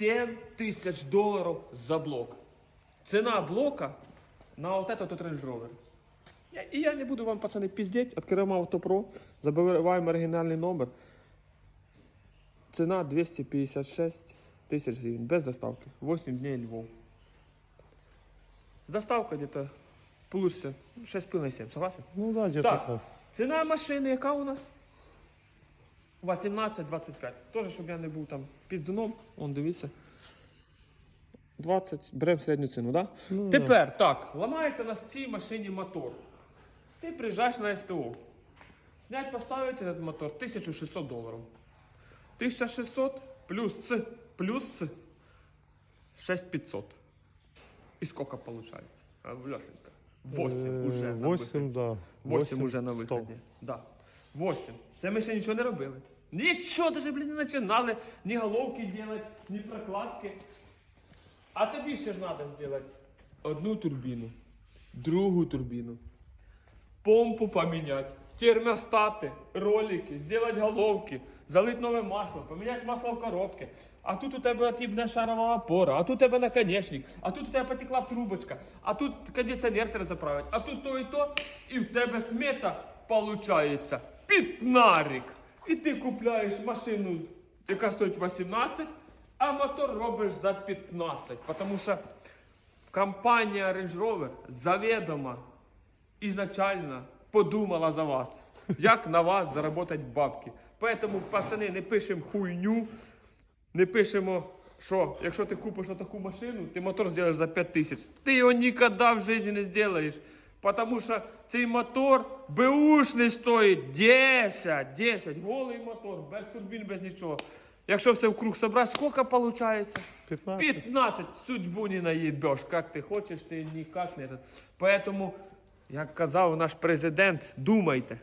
7 тисяч доларів за блок. Ціна блока на вот этот вот Range Rover. Я, і я не буду вам, пацани, піздеть. Відкриваємо Автопро, забиваємо оригінальний номер. Ціна 256 тисяч гривень, без доставки. 8 днів Львов. З доставкою где-то получится 6,7, согласен? Ну да, где-то Так, так. ціна машини яка у нас? 18-25. Тоже, щоб я не був там піздуном, он дивіться. 20, беремо середню ціну, да? Ну, Тепер так, ламається в цій машині мотор. Ти приїжджаєш на СТО. Снять, поставити этот мотор 1600 доларів. 1600 плюс плюс 6500. І сколько получается? А, 8 уже. на виході. 8, да. 8 уже на 100. виході. Да. 8. Це ми ще нічого не робили. Нічого даже, блін, не починали. Ні головки делать, ні прокладки. А тобі ще ж треба зробити одну турбіну, другу турбіну, помпу поміняти, термостати, ролики, зробити головки, залити нове масло, поміняти масло в коробці. А тут у тебе типна шарова опора, а тут у тебе наконечник, а тут у тебе потекла трубочка, а тут кондиціонер треба заправити, а тут то і то, і в тебе смета виходить пітнарик. І ти купляєш машину, яка стоїть 18, а мотор робиш за 15. Тому що компанія Range Rover заведомо ізначально подумала за вас, як на вас заробити бабки. Поэтому, пацани, не пишемо хуйню, не пишемо, що якщо ти купиш таку машину, ти мотор зробиш за 5 тисяч. Ти його ніколи в житті не зробиш. Потому що цей мотор беушний стоїть 10, 10, голий мотор, без турбін, без нічого. Якщо все вкруг собрать, сколько получается? 15. 15 судьбу не наебешь, как ты хочешь, ты никак не этот. Поэтому, як казав наш президент, думайте.